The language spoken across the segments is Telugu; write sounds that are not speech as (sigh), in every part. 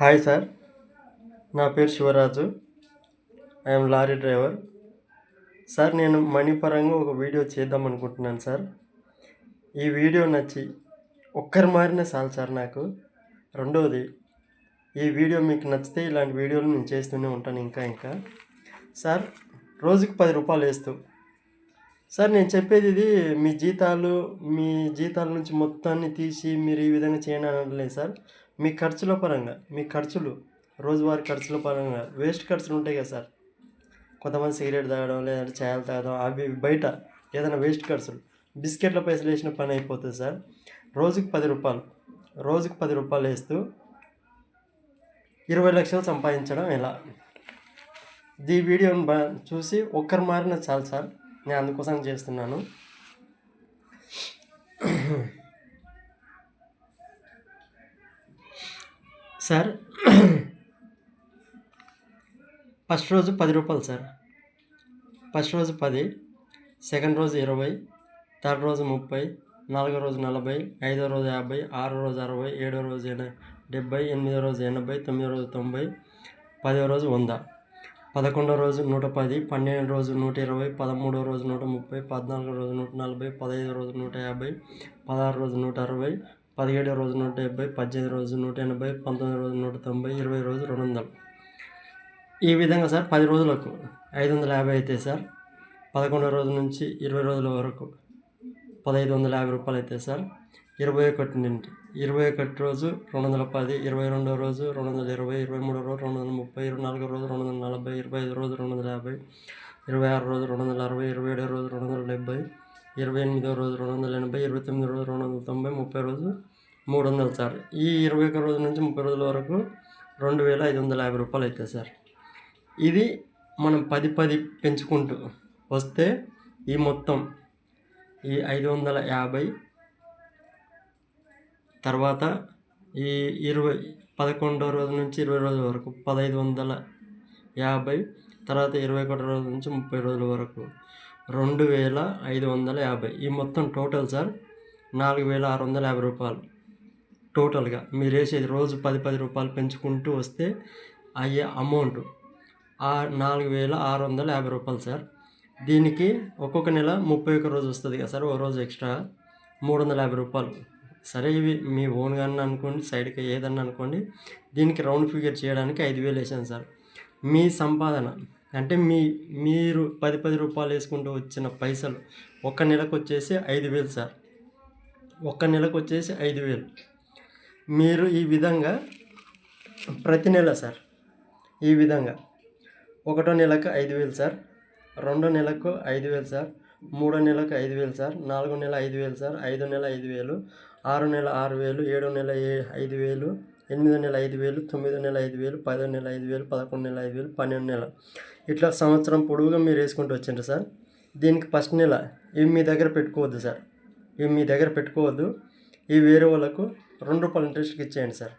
హాయ్ సార్ నా పేరు Shivaraju. I'm lorry driver. Sir నేను మనీ పరంగా ఒక వీడియో చేద్దాం అనుకుంటున్నాను సార్ ఈ వీడియో నచ్చి ఒక్కరు మారిన చాలు సార్ నాకు. రెండవది ఈ వీడియో మీకు నచ్చితే ఇలాంటి వీడియోలు నేను చేస్తూనే ఉంటాను ఇంకా ఇంకా. సార్ రోజుకి పది రూపాయలు వేస్తూ. సార్ నేను చెప్పేది ఇది మీ జీతాలు మీ జీతాల నుంచి మొత్తాన్ని తీసి మీరు ఈ విధంగా చేయనలేదు సార్ మీ ఖర్చుల పరంగా మీ ఖర్చులు రోజువారీ ఖర్చుల పరంగా వేస్ట్ ఖర్చులు ఉంటాయి కదా సార్? కొంతమంది సిగరెట్ తాగడం లేదంటే చాయలు తాగడం అవి బయట ఏదైనా వేస్ట్ ఖర్చులు. బిస్కెట్ల పైసలు వేసిన పని అయిపోతుంది సార్. రోజుకి పది రూపాయలు రోజుకి పది రూపాయలు వేస్తూ ఇరవై లక్షలు సంపాదించడం ఎలా? ఈ వీడియోని చూసి ఒక్కరు మారిన చాలు సార్. నేను అందుకోసం చేస్తున్నాను. సార్. ఫస్ట్ రోజు పది రూపాయలు సార్. ఫస్ట్ రోజు పది సెకండ్ రోజు ఇరవై థర్డ్ రోజు ముప్పై నాలుగో రోజు నలభై ఐదో రోజు యాభై ఆరో రోజు అరవై ఏడో రోజు ఎన డెబ్బై ఎనిమిదో రోజు ఎనభై తొమ్మిదో రోజు తొంభై పదో రోజు వంద. పదకొండో రోజు నూట పది పన్నెండు రోజు నూట ఇరవై పదమూడో రోజు నూట ముప్పై పద్నాలుగో రోజు నూట నలభై పదహైదో రోజు నూట యాభై పదహారు రోజు నూట అరవై పదిహేడో రోజు నూట డెబ్బై పద్దెనిమిది రోజు నూట ఎనభై పంతొమ్మిది రోజు నూట తొంభై ఇరవై రోజు రెండు వందలు ఈ విధంగా సార్ పది రోజులకు ఐదు వందల యాభై అయితే సార్ పదకొండో రోజు నుంచి ఇరవై రోజుల వరకు పదహైదు వందల యాభై రూపాయలు అయితే సార్ ఇరవై ఒకటి నుండి ఇరవై ఒకటి రోజు రెండు వందల పది ఇరవై రెండో రోజు రెండు వందల ఇరవై ఇరవై మూడో రోజు రెండు వందల ముప్పై ఇరవై నాలుగో రోజు రెండు వందల నలభై ఇరవై ఐదు రోజు రెండు వందల యాభై ఇరవై ఆరు రోజు రెండు వందల అరవై ఇరవై ఏడో రోజు రెండు వందల డెబ్బై ఇరవై ఎనిమిదో రోజు రెండు వందల ఎనభై ఇరవై తొమ్మిదో రోజు రెండు వందల తొంభై ముప్పై రోజు మూడు వందలు సార్. ఈ ఇరవై ఒక రోజు నుంచి ముప్పై రోజుల వరకు రెండు వేల ఐదు వందల యాభై రూపాయలు అవుతుంది సార్. ఇది మనం పది పది పెంచుకుంటూ వస్తే ఈ మొత్తం ఈ ఐదు వందల యాభై తర్వాత ఈ ఇరవై పదకొండో రోజు నుంచి ఇరవై రోజుల వరకు పదహైదు వందల యాభై తర్వాత ఇరవై ఒకటి రోజు నుంచి ముప్పై రోజుల వరకు రెండు వేల ఐదు వందల యాభై. ఈ మొత్తం టోటల్ సార్ నాలుగు వేల ఆరు వందల యాభై రూపాయలు. టోటల్గా. మీరు వేసేది రోజు పది పది రూపాయలు పెంచుకుంటూ వస్తే అయ్యే అమౌంట్ ఆ నాలుగు వేల ఆరు వందల యాభై రూపాయలు సార్. దీనికి ఒక్కొక్క నెల ముప్పై ఒక్క రోజు వస్తుంది కదా సార్ ఓ రోజు ఎక్స్ట్రా మూడు వందల యాభై రూపాయలు. సరే ఇవి మీ ఓన్గా కానీ అనుకోండి సైడ్కి ఏదన్నా అనుకోండి దీనికి రౌండ్ ఫిగర్ చేయడానికి ఐదు వేలు వేసాను సార్. మీ సంపాదన అంటే మీ మీరు పది పది రూపాయలు వేసుకుంటూ వచ్చిన పైసలు ఒక్క నెలకు వచ్చేసి ఐదు వేలు సార్. ఒక్క నెలకు వచ్చేసి ఐదు వేలు. మీరు ఈ విధంగా ప్రతి నెల సార్ ఈ విధంగా. ఒకటో నెలకు ఐదు వేలు సార్ రెండో నెలకు ఐదు వేలు సార్ మూడో నెలకు ఐదు వేలు సార్ నాలుగో నెల ఐదు వేలు సార్ ఐదో నెల ఐదు వేలు ఆరో నెల ఆరు వేలు ఏడో నెల ఏ ఐదు వేలు ఎనిమిదో నెల ఐదు వేలు తొమ్మిదో నెల ఐదు వేలు పదో నెల ఐదు వేలు పదకొండు నెల ఐదు వేలు పన్నెండు నెల. ఇట్లా సంవత్సరం పొడవుగా మీరు వేసుకుంటూ వచ్చిండ్రు సార్. దీనికి ఫస్ట్ నెల ఇవి మీ దగ్గర పెట్టుకోవద్దు సార్. ఇవి మీ దగ్గర పెట్టుకోవద్దు. ఈ వేరే వాళ్ళకు రెండు రూపాయలు ఇంట్రెస్ట్కి ఇచ్చేయండి సార్.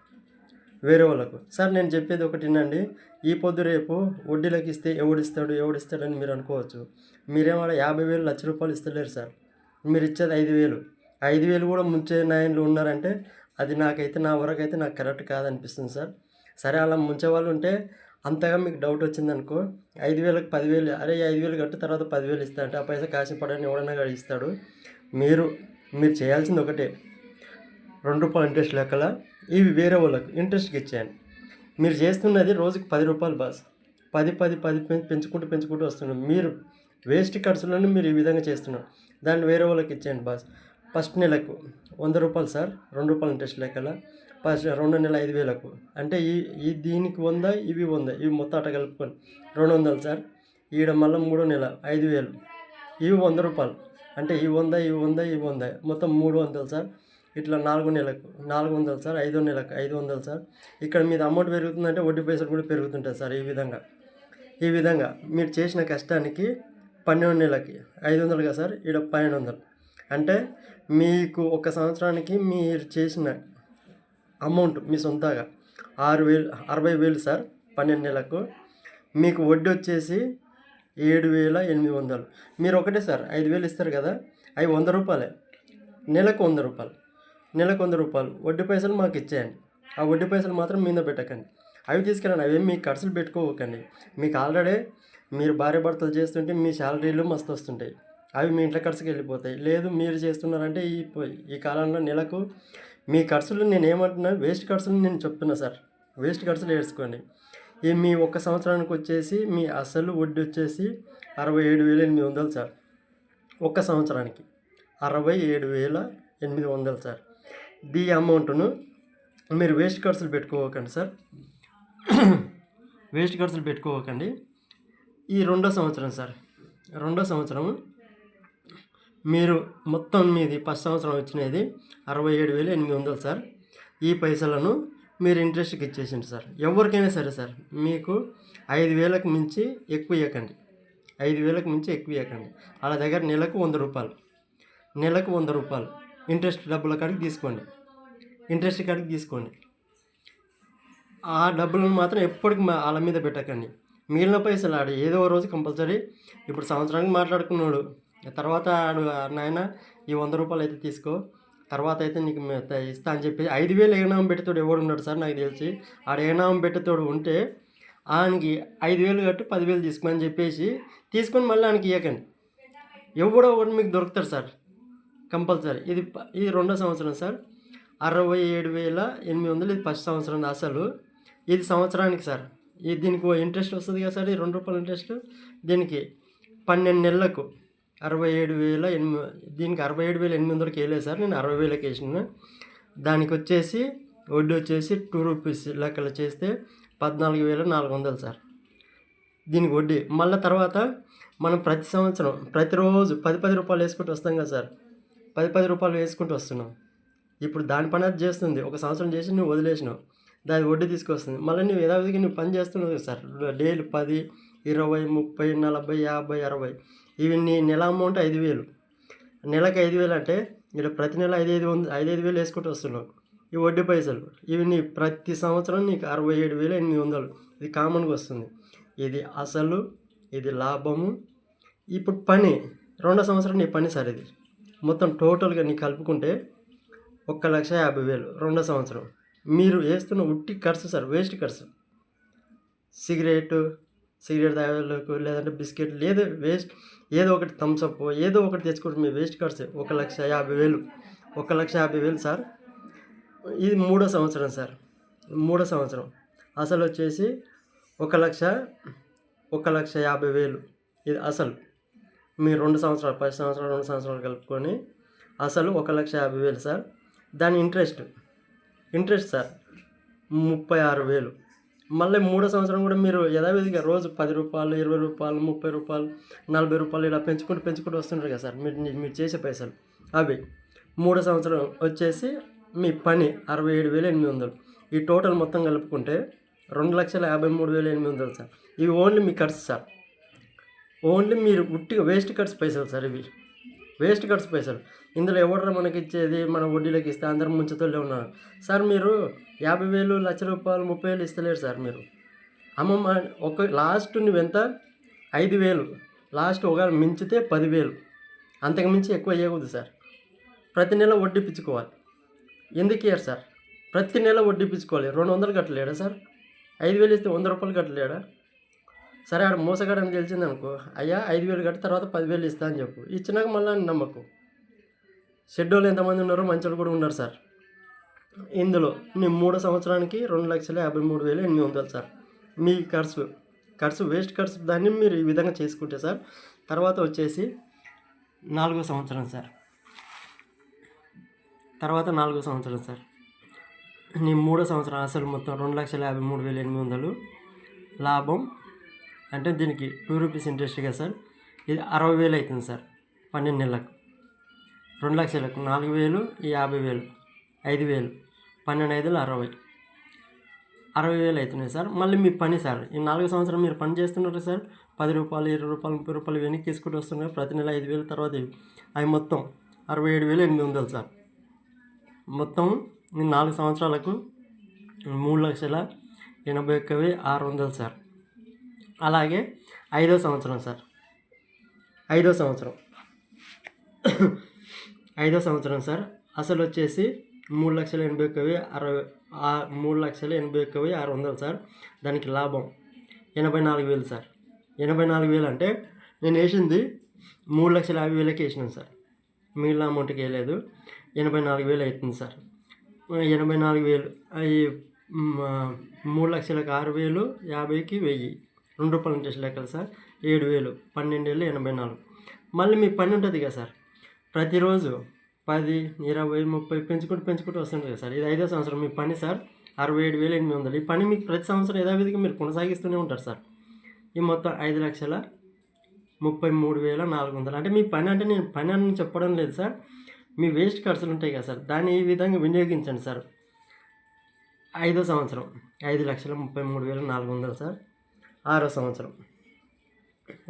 వేరే వాళ్ళకు. సార్ నేను చెప్పేది ఒకటినండి ఈ పొద్దు రేపు వడ్డీలకు ఇస్తే ఎవడిస్తాడు ఎవడిస్తాడని మీరు అనుకోవచ్చు. మీరేమో యాభై వేలు లక్ష రూపాయలు ఇస్తలేరు సార్. మీరు ఇచ్చేది ఐదు వేలు. ఐదు వేలు కూడా ముంచే నాయనలు ఉన్నారంటే అది నాకైతే నా వరకు అయితే నాకు కరెక్ట్ కాదనిపిస్తుంది సార్. సరే అలా ముంచే వాళ్ళు ఉంటే అంతగా మీకు డౌట్ వచ్చిందనుకో ఐదు వేలకు పదివేలు అరే ఐదు వేలు కట్టు తర్వాత పదివేలు ఇస్తా అంటే ఆ పైసా కాసిన పడని ఎవడన్నా ఇస్తాడు. మీరు మీరు చేయాల్సింది ఒకటే. రెండు రూపాయలు ఇంట్రెస్ట్ లెక్కల ఇవి వేరే వాళ్ళకు ఇంట్రెస్ట్కి ఇచ్చేయండి. మీరు చేస్తున్నది రోజుకి పది రూపాయలు బాస్ పది పది పది పెంచుకుంటూ పెంచుకుంటూ వస్తున్నారు. మీరు వేస్ట్ ఖర్చులను మీరు ఈ విధంగా చేస్తున్నారు. దాన్ని వేరే వాళ్ళకి ఇచ్చేయండి బాస్ ఫస్ట్ నెలకు వంద రూపాయలు సార్ రెండు రూపాయలు ఇంట్రెస్ట్ లెక్కల ఫస్ట్ రెండు నెల ఐదు వేలకు. అంటే ఈ ఈ దీనికి వంద ఇవి వంద ఇవి మొత్తం అట కలుపుకొని రెండు వందలు సార్ ఈడ మళ్ళీ మూడో నెల ఐదు వేలు. ఇవి వంద రూపాయలు. అంటే ఈ వంద ఈ వంద ఈ వంద మొత్తం మూడు వందలు సార్ ఇట్లా నాలుగు నెలకు నాలుగు వందలు సార్ ఐదో నెలకు ఐదు వందలు సార్. ఇక్కడ మీద అమౌంట్ పెరుగుతుందంటే వడ్డీ పైసలు కూడా పెరుగుతుంటాయి సార్ ఈ విధంగా. ఈ విధంగా మీరు చేసిన కష్టానికి పన్నెండు నెలలకి ఐదు వందలు కదా సార్ ఇక్కడ పన్నెండు వందలు. అంటే మీకు ఒక సంవత్సరానికి మీరు చేసిన అమౌంట్ మీ సొంతగా ఆరు వేలు అరవై వేలు సార్ పన్నెండు నెలలకు మీకు వడ్డీ వచ్చేసి ఏడు వేల ఎనిమిది వందలు. మీరు ఒకటే సార్ ఐదు వేలు ఇస్తారు కదా అవి వంద రూపాయలే. నెలకు వంద రూపాయలు. నెలకు వంద రూపాయలు. వడ్డీ పైసలు మాకు ఇచ్చేయండి. ఆ వడ్డీ పైసలు మాత్రం మీద పెట్టకండి. అవి తీసుకెళ్ళండి. అవి మీ ఖర్చులు పెట్టుకోకండి. మీకు ఆల్రెడీ మీరు భార్య భర్తలు చేస్తుంటే మీ శాలరీలు మస్తు వస్తుంటాయి. అవి మీ ఇంట్లో ఖర్చుకి వెళ్ళిపోతాయి. లేదు మీరు చేస్తున్నారంటే ఈ ఈ కాలంలో నెలకు మీ ఖర్చులు నేను ఏమంటున్నా వేస్ట్ ఖర్చులు నేను చెప్తున్నా సార్. వేస్ట్ ఖర్చులు వేసుకోండి. ఈ మీ ఒక్క సంవత్సరానికి వచ్చేసి మీ అసలు వడ్డీ వచ్చేసి అరవై ఏడు వేల ఎనిమిది వందలు సార్. ఒక్క సంవత్సరానికి. అరవై ఏడు వేల ఎనిమిది వందలు సార్. దీ అమౌంట్ను మీరు వేస్ట్ ఖర్చులు పెట్టుకోకండి సార్. (clears throat) వేస్ట్ ఖర్చులు పెట్టుకోకండి. ఈ రెండో సంవత్సరం సార్ రెండో సంవత్సరం మీరు మొత్తం మీది ఫస్ట్ సంవత్సరం వచ్చినది అరవై ఏడు వేలు ఎనిమిది వందలు సార్. ఈ పైసలను మీరు ఇంట్రెస్ట్కి ఇచ్చేసింది సార్. ఎవరికైనా సరే సార్ మీకు ఐదు వేలకు మించి ఎక్కువ ఇవ్వకండి ఐదు వేలకు మించి ఎక్కువ ఇవ్వకండి వాళ్ళ దగ్గర నెలకు వంద రూపాయలు నెలకు వంద రూపాయలు. ఇంట్రెస్ట్ డబ్బుల కాడికి తీసుకోండి. ఇంట్రెస్ట్ కాడికి తీసుకోండి. ఆ డబ్బులను మాత్రం ఎప్పటికి మా- వాళ్ళ మీద పెట్టకండి. మిగిలిన పైసలు ఆడు ఏదో ఒక రోజు కంపల్సరీ ఇప్పుడు సంవత్సరానికి మాట్లాడుకున్నాడు. తర్వాత ఆడు నాయన ఈ వంద రూపాయలు అయితే తీసుకో. తర్వాత అయితే నీకు ఇస్తా అని చెప్పి ఐదు వేలు ఏనామం పెట్టేతోడు ఎవడు ఉన్నాడు సార్ నాకు తెలిసి. ఆడ ఏనామం పెట్టేతోడు ఉంటే ఆయనకి ఐదు వేలు కట్టు పదివేలు తీసుకోమని చెప్పేసి తీసుకొని మళ్ళీ ఆయనకి ఇవ్వకండి ఎవడో ఒకటి మీకు దొరుకుతాడు సార్. కంపల్సరీ. ఇది ఇది రెండో సంవత్సరం సార్. అరవై ఏడు వేల ఎనిమిది వందలు ఇది ఫస్ట్ సంవత్సరం అసలు. ఇది సంవత్సరానికి సార్. ఇది దీనికి ఓ ఇంట్రెస్ట్ వస్తుంది కదా సార్ ఈ రెండు రూపాయల ఇంట్రెస్ట్? దీనికి పన్నెండు నెలలకు అరవై ఏడు వేల ఎనిమిది దీనికి అరవై ఏడు వేల ఎనిమిది వందలకి వేయలేదు సార్ నేను అరవై వేలకి వేసిన. దానికి వచ్చేసి వడ్డీ వచ్చేసి టూ రూపీస్ లెక్కలు చేస్తే పద్నాలుగు వేల నాలుగు వందలు సార్. దీనికి వడ్డీ. మళ్ళీ తర్వాత మనం ప్రతి సంవత్సరం ప్రతిరోజు పది పది రూపాయలు వేసుకుంటూ వస్తాం కదా సార్. పది పది రూపాయలు వేసుకుంటూ వస్తున్నావు ఇప్పుడు దాని పని అది చేస్తుంది. ఒక సంవత్సరం చేసి నువ్వు వదిలేసినావు. దాని వడ్డీ తీసుకొస్తుంది. మళ్ళీ నువ్వు యథావిధిగా నువ్వు పని చేస్తున్నావు సార్. డైలీ పది ఇరవై ముప్పై నలభై యాభై అరవై. ఇవి నీ నెల అమౌంట్ ఐదు వేలు. నెలకు ఐదు వేలు అంటే ఇలా ప్రతి నెల ఐదు ఐదు వంద ఐదు ఐదు వేలు వేసుకుంటూ వస్తున్నావు. ఈ వడ్డీ పైసలు. ఇవి నీ ప్రతి సంవత్సరం నీకు అరవై ఏడు వేలు ఎనిమిది వందలు. ఇది కామన్గా వస్తుంది. ఇది అసలు ఇది లాభము. ఇప్పుడు పని. రెండో సంవత్సరం నీ పని సార్ ఇది. మొత్తం టోటల్గా నీ కలుపుకుంటే ఒక్క లక్ష యాభై వేలు రెండో సంవత్సరం. మీరు వేస్తున్న ఉట్టి ఖర్చు సార్ వేస్ట్ ఖర్చు. సిగరెట్ సిగరెట్ తాగేలకు లేదంటే బిస్కెట్ లేదు వేస్ట్. ఏదో ఒకటి థమ్స్అప్ ఏదో ఒకటి తెచ్చుకోండి మీ వేస్ట్ ఖర్చు. ఒక లక్ష యాభై వేలు. ఒక లక్ష యాభై వేలు సార్. ఇది మూడో సంవత్సరం సార్. మూడో సంవత్సరం. అసలు వచ్చేసి ఒక లక్ష ఒక లక్ష యాభై వేలు. ఇది అసలు. మీ రెండు సంవత్సరాలు పది సంవత్సరాలు రెండు సంవత్సరాలు కలుపుకొని అసలు ఒక లక్ష యాభై వేలు సార్. దాని ఇంట్రెస్ట్ ఇంట్రెస్ట్ సార్ ముప్పై ఆరు వేలు. మళ్ళీ మూడో సంవత్సరం కూడా మీరు యథావిధిగా రోజు పది రూపాయలు ఇరవై రూపాయలు ముప్పై రూపాయలు నలభై రూపాయలు ఇలా పెంచుకుంటూ పెంచుకుంటూ వస్తుంటారు కదా సార్ మీరు మీరు చేసే పైసలు అవి. మూడో సంవత్సరం వచ్చేసి మీ పని అరవై ఏడు వేల ఎనిమిది వందలు. ఈ టోటల్ మొత్తం కలుపుకుంటే రెండు లక్షల యాభై మూడు వేల ఎనిమిది వందలు సార్. ఇవి ఓన్లీ మీ ఖర్చు సార్. ఓన్లీ మీరు ఉట్టిగా వేస్ట్ కట్స్ పైసలు సార్ ఇవి. వేస్ట్ కట్స్ పైసలు ఇందులో ఎవడరా మనకి ఇచ్చేది మన వడ్డీలోకి ఇస్తే అందరం ముంచుతూనే ఉన్నారు. సార్ మీరు యాభై వేలు లక్ష రూపాయలు ముప్పై వేలు ఇస్తలేరు సార్ మీరు. అమ్మమ్మ ఒక లాస్ట్ నువ్వెంత ఐదు వేలు. లాస్ట్ ఒకవేళ మించితే పదివేలు అంతకు మించి ఎక్కువ చేయకూడదు సార్. ప్రతి నెల వడ్డీ పిచ్చుకోవాలి. ఎందుకు ఇయ్యారు సార్? ప్రతి నెల వడ్డీ పిచ్చుకోవాలి. రెండు వందలు కట్టలేడా సార్? ఐదు వేలు ఇస్తే వంద రూపాయలు కట్టలేడా? సరే ఆడ మోసగాడని తెలిసింది అనుకో అయ్యా ఐదు వేలు కట్టి తర్వాత పదివేలు ఇస్తా అని చెప్పు. ఇచ్చినాక మళ్ళీ నమ్మకు. షెడ్యూల్ ఎంతమంది ఉన్నారో మంచోళ్ళు కూడా ఉన్నారు సార్. ఇందులో మీ మూడో సంవత్సరానికి రెండు లక్షల యాభై మూడు వేలు ఎనిమిది వందలు సార్. మీ ఖర్చు ఖర్చు వేస్ట్ ఖర్చు దాన్ని మీరు ఈ విధంగా చేసుకుంటే సార్. తర్వాత వచ్చేసి నాలుగో సంవత్సరం సార్. తర్వాత నాలుగో సంవత్సరం సార్. నీ మూడో సంవత్సరం అసలు మొత్తం రెండు లక్షల యాభై మూడు వేల ఎనిమిది వందలు. లాభం అంటే దీనికి టూ రూపీస్ ఇంట్రెస్ట్గా సార్? ఇది అరవై వేలు అవుతుంది సార్ పన్నెండు నెలలకు. రెండు లక్షలకు నాలుగు వేలు యాభై వేలు ఐదు వేలు పన్నెండు ఐదులు అరవై. అరవై వేలు అవుతున్నాయి సార్. మళ్ళీ మీ పని సార్ ఈ నాలుగు సంవత్సరం మీరు పని చేస్తున్నారు సార్? పది రూపాయలు ఇరవై రూపాయలు ముప్పై రూపాయలు వెనక్కి తీసుకుంటూ వస్తున్నారు. ప్రతి నెల ఐదు వేలు తర్వాత అవి మొత్తం అరవై ఏడు వేలు ఎనిమిది వందలు సార్. మొత్తం నాలుగు సంవత్సరాలకు మూడు లక్షల ఎనభై ఒక్క వెయ్యి ఆరు వందలు సార్. అలాగే ఐదో సంవత్సరం సార్. ఐదో సంవత్సరం. ఐదో సంవత్సరం సార్. అసలు వచ్చేసి మూడు లక్షల ఎనభై ఒక్క వెయ్యి అరవై ఆ మూడు లక్షల ఎనభై ఒక్క వెయ్యి ఆరు వందలు సార్. దానికి లాభం ఎనభై నాలుగు వేలు సార్. ఎనభై నాలుగు వేలు అంటే నేను వేసింది మూడు లక్షల యాభై వేలకి వేసినాను సార్. మిగిలిన అమౌంట్కి వేయలేదు. ఎనభై నాలుగు వేలు అవుతుంది సార్. ఎనభై నాలుగు వేలు అవి మూడు లక్షలకు ఆరు వేలు యాభైకి వెయ్యి. రెండు రూపాయల చేసే లెక్కలు సార్. ఏడు వేలు పన్నెండు వేలు ఎనభై నాలుగు. మళ్ళీ మీ పని ఉంటుంది కదా సార్. ప్రతిరోజు పది ఇరవై ముప్పై పెంచుకుంటూ పెంచుకుంటూ వస్తుంది కదా సార్. ఇది ఐదో సంవత్సరం మీ పని సార్. అరవై ఏడు వేలు ఎనిమిది వందలు. ఈ పని మీకు ప్రతి సంవత్సరం యథావిధిగా మీరు కొనసాగిస్తూనే ఉంటారు సార్. ఈ మొత్తం ఐదు లక్షల ముప్పై మూడు వేల నాలుగు వందలు. అంటే మీ పని అంటే నేను పని అని చెప్పడం లేదు సార్. మీ వేస్ట్ ఖర్చులు ఉంటాయి కదా సార్. దాన్ని ఈ విధంగా వినియోగించండి సార్. ఐదో సంవత్సరం ఐదు లక్షల ముప్పై మూడు వేల నాలుగు వందలు సార్. ఆరో సంవత్సరం.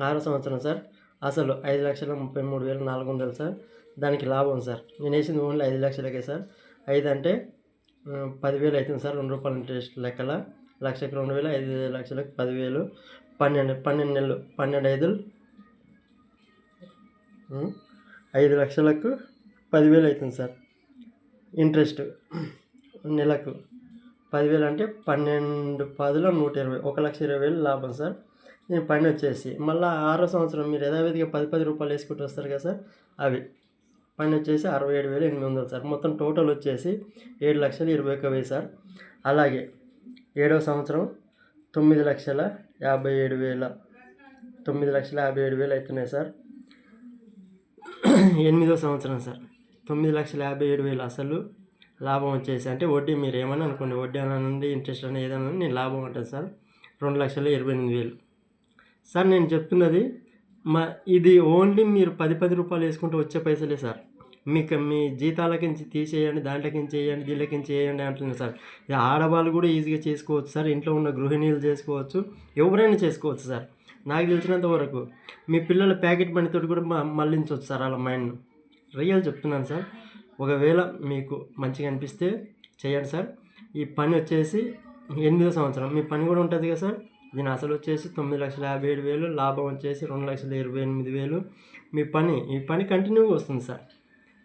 ఆరో సంవత్సరం సార్. అసలు ఐదు లక్షల ముప్పై మూడు వేల నాలుగు వందలు సార్. దానికి లాభం సార్. నేను వేసింది ఓన్లీ ఐదు లక్షలకే సార్. ఐదు అంటే పదివేలు అవుతుంది సార్ రెండు రూపాయల ఇంట్రెస్ట్ లెక్కల. లక్షకు రెండు వేలు ఐదు లక్షలకు పదివేలు. పన్నెండు పన్నెండు నెలలు పన్నెండు ఐదు ఐదు లక్షలకు పదివేలు అవుతుంది సార్. ఇంట్రెస్ట్ నెలకు. పదివేలు అంటే పన్నెండు పదిలో నూట ఇరవై ఒక లక్ష ఇరవై వేలు లాభం సార్. నేను పని వచ్చేసి మళ్ళీ ఆరో సంవత్సరం మీరు యథావిధిగా పది పది రూపాయలు వేసుకుంటూ వస్తారు కదా సార్ అవి. పని వచ్చేసి అరవై ఏడు వేలు ఎనిమిది వందలు సార్. మొత్తం టోటల్ వచ్చేసి ఏడు లక్షలు ఇరవై ఒక వెయ్యి సార్. అలాగే ఏడవ సంవత్సరం తొమ్మిది లక్షల యాభై ఏడు వేల తొమ్మిది లక్షల యాభై ఏడు వేలు అవుతున్నాయి సార్. ఎనిమిదో సంవత్సరం సార్. తొమ్మిది లక్షల యాభై ఏడు వేలు అసలు లాభం వచ్చేసి అంటే వడ్డీ మీరు ఏమని అనుకోండి వడ్డీ అనండి ఇంట్రెస్ట్ అని ఏదైనా నేను లాభం ఉంటుంది సార్. రెండు లక్షల ఇరవై ఎనిమిది వేలు. సార్ నేను చెప్తున్నది మా ఇది ఓన్లీ మీరు పది పది రూపాయలు వేసుకుంటూ వచ్చే పైసలే సార్. మీకు మీ జీతాలకించి తీసేయండి దాంట్లోకించి చేయండి దీంట్లోకించి చేయండి అంటున్నారు సార్. ఇది ఆడవాళ్ళు కూడా ఈజీగా చేసుకోవచ్చు సార్ ఇంట్లో ఉన్న గృహిణీలు చేసుకోవచ్చు ఎవరైనా చేసుకోవచ్చు సార్. నాకు తెలిసినంత వరకు మీ పిల్లల ప్యాకెట్ మనీతో కూడా మ- మళ్ళించవచ్చు సార్ అలా మైండ్ రియల్ చెప్తున్నాను సార్. ఒకవేళ మీకు మంచిగా అనిపిస్తే చేయండి సార్. ఈ పని వచ్చేసి ఎనిమిదో సంవత్సరం. మీ పని కూడా ఉంటుంది కదా సార్. దీని అసలు వచ్చేసి తొమ్మిది లక్షల యాభై ఏడు వేలు లాభం వచ్చేసి రెండు లక్షల ఇరవై ఎనిమిది వేలు. మీ పని ఈ పని కంటిన్యూగా వస్తుంది సార్.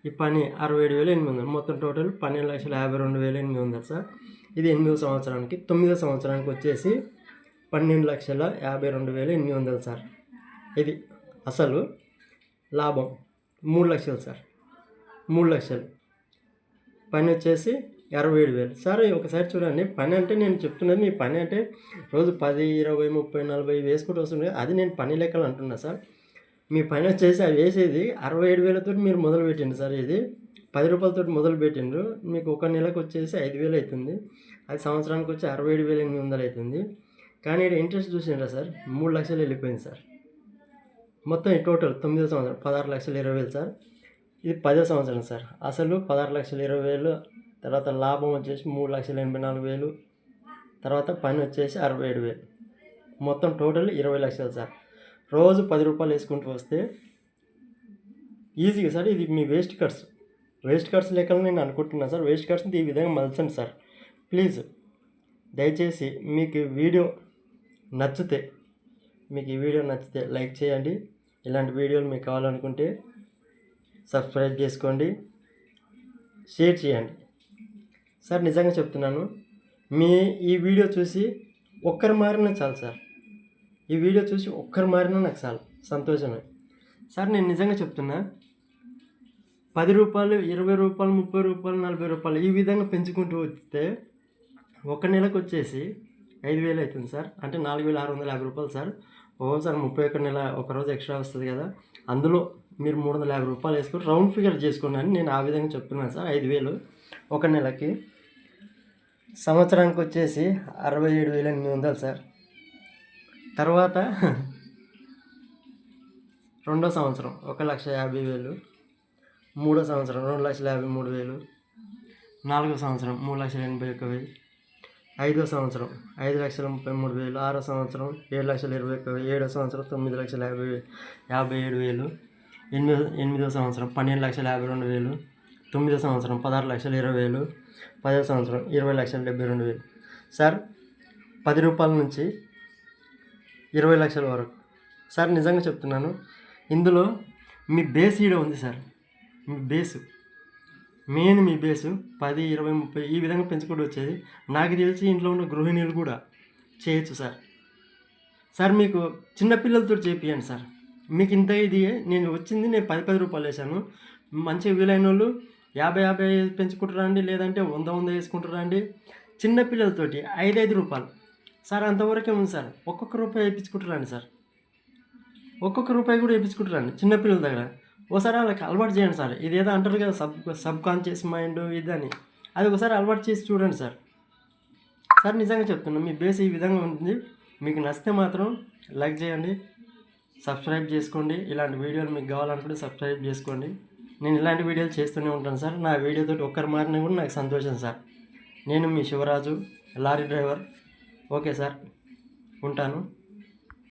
ఈ పని అరవై ఏడు వేలు ఎనిమిది వందలు. మొత్తం టోటల్ పన్నెండు లక్షల యాభై రెండు వేలు ఎనిమిది వందలు సార్. ఇది ఎనిమిదో సంవత్సరానికి తొమ్మిదో సంవత్సరానికి వచ్చేసి పన్నెండు లక్షల యాభై రెండు వేలు ఎనిమిది వందలు సార్. ఇది అసలు లాభం. మూడు లక్షలు సార్. మూడు లక్షలు. పని వచ్చేసి అరవై ఏడు వేలు. సార్ ఒకసారి చూడండి పని అంటే నేను చెప్తున్నది మీ పని అంటే రోజు పది ఇరవై ముప్పై నలభై వేసుకుంటూ వస్తుంది అది నేను పని లెక్కలు అంటున్నా సార్. మీ పని వచ్చేసి అవి వేసేది అరవై ఏడు వేలతో మీరు మొదలు పెట్టండి సార్ ఇది. పది రూపాయలతో మొదలు పెట్టిండ్రు మీకు ఒక నెలకు వచ్చేసి ఐదు వేలు అవుతుంది అది సంవత్సరానికి వచ్చి అరవై ఏడు వేల ఎనిమిది వందలు అవుతుంది కానీ ఇక్కడ ఇంట్రెస్ట్ చూసిండ్రా సార్ మూడు లక్షలు వెళ్ళిపోయింది సార్. మొత్తం ఈ టోటల్ తొమ్మిదో సంవత్సరం పదహారు లక్షల ఇరవై వేలు సార్. ఇది పదో సంవత్సరం సార్. అసలు పదహారు లక్షల ఇరవై వేలు తర్వాత లాభం వచ్చేసి మూడు లక్షల ఎనభై నాలుగు వేలు తర్వాత పని వచ్చేసి అరవై ఏడు వేలు. మొత్తం టోటల్ ఇరవై లక్షలు సార్. రోజు పది రూపాయలు వేసుకుంటూ వస్తే ఈజీగా సార్ ఇది మీ వేస్ట్ ఖర్చు. వేస్ట్ ఖర్చు లెక్కలు నేను అనుకుంటున్నాను సార్. వేస్ట్ ఖర్చుని ఈ విధంగా మలచండి సార్. ప్లీజ్ దయచేసి మీకు వీడియో నచ్చితే మీకు ఈ వీడియో నచ్చితే లైక్ చేయండి. ఇలాంటి వీడియోలు మీకు కావాలనుకుంటే సబ్స్క్రైబ్ చేసుకోండి షేర్ చేయండి. సార్ నిజంగా చెప్తున్నాను మీ ఈ వీడియో చూసి ఒక్కరు మారినా చాలు సార్. ఈ వీడియో చూసి ఒక్కరు మారినా నాకు చాలు సంతోషమే. సార్ నేను నిజంగా చెప్తున్నా పది రూపాయలు ఇరవై రూపాయలు ముప్పై రూపాయలు నలభై రూపాయలు ఈ విధంగా పెంచుకుంటూ వస్తే ఒక నెలకు వచ్చేసి ఐదు వేలు అవుతుంది సార్. అంటే నాలుగు వేల ఆరు వందల యాభై రూపాయలు సార్. ఓ సార్ ముప్పై ఒక్క నెల ఒక రోజు ఎక్స్ట్రా వస్తుంది కదా. అందులో మీరు మూడు వందల యాభై రూపాయలు వేసుకొని రౌండ్ ఫిగర్ చేసుకోండి అని నేను ఆ విధంగా చెప్తున్నాను సార్. ఐదు వేలు ఒక నెలకి. సంవత్సరానికి వచ్చేసి అరవై ఏడు వేల ఎనిమిది వందలు సార్. తర్వాత (laughs) రెండో సంవత్సరం ఒక లక్ష యాభై వేలు. మూడో సంవత్సరం రెండు లక్షల యాభై మూడు వేలు. నాలుగో సంవత్సరం మూడు లక్షల ఎనభై ఒక్క వెయ్యి ఐదో సంవత్సరం ఐదు లక్షల ముప్పై మూడు వేలు. ఆరో సంవత్సరం ఏడు లక్షల ఇరవై ఒక్క వెయ్యి ఏడో సంవత్సరం తొమ్మిది లక్షల యాభై యాభై ఏడు వేలు. ఎనిమిదో ఎనిమిదో సంవత్సరం పన్నెండు లక్షల యాభై రెండు వేలు తొమ్మిదో సంవత్సరం పదహారు లక్షల ఇరవై వేలు పదో సంవత్సరం ఇరవై లక్షల డెబ్బై రెండు వేలు. సార్ పది రూపాయల నుంచి ఇరవై లక్షల వరకు. సార్ నిజంగా చెప్తున్నాను ఇందులో మీ బేస్ ఈడ ఉంది సార్. మీ బేసు. మెయిన్ మీ బేసు పది ఇరవై ముప్పై ఈ విధంగా పెంచుకుంటూ వచ్చేది. నాకు తెలిసి ఇంట్లో ఉన్న గృహిణులు కూడా చేయొచ్చు సార్. సార్ మీకు చిన్నపిల్లలతో చేపియండి సార్. మీకు ఇంత ఇది నేను వచ్చింది నేను పది పది రూపాయలు వేసాను మంచిగా వీలైన వాళ్ళు యాభై యాభై పెంచుకుంటారండి లేదంటే వంద వంద వేసుకుంటారండి చిన్న పిల్లలతోటి ఐదు ఐదు రూపాయలు. సార్ అంతవరకే ఉంది సార్. ఒక్కొక్క రూపాయి వేయించుకుంటారండి సార్? ఒక్కొక్క రూపాయి కూడా వేయించుకుంటారండి చిన్నపిల్లల దగ్గర. ఒకసారి వాళ్ళకి అలవాటు చేయండి సార్. ఇదేదో అంటారు కదా సబ్ సబ్ కాన్షియస్ మైండ్ ఇదని అది ఒకసారి అలవాటు చేసి చూడండి సార్. సార్ నిజంగా చెప్తున్నా మీ బేస్ ఈ విధంగా ఉంటుంది. మీకు నచ్చితే మాత్రం లైక్ చేయండి. సబ్స్క్రైబ్ చేసుకోండి. ఇలాంటి వీడియోలు మీకు కావాలనుకుంటే సబ్స్క్రైబ్ చేసుకోండి. నేను ఇలాంటి వీడియోలు చేస్తూనే ఉంటాను సార్. నా వీడియోతో ఒక్కరు మారినా కూడా నాకు సంతోషం సార్. నేను మీ Shivaraju lorry driver. Okay sir. ఉంటాను.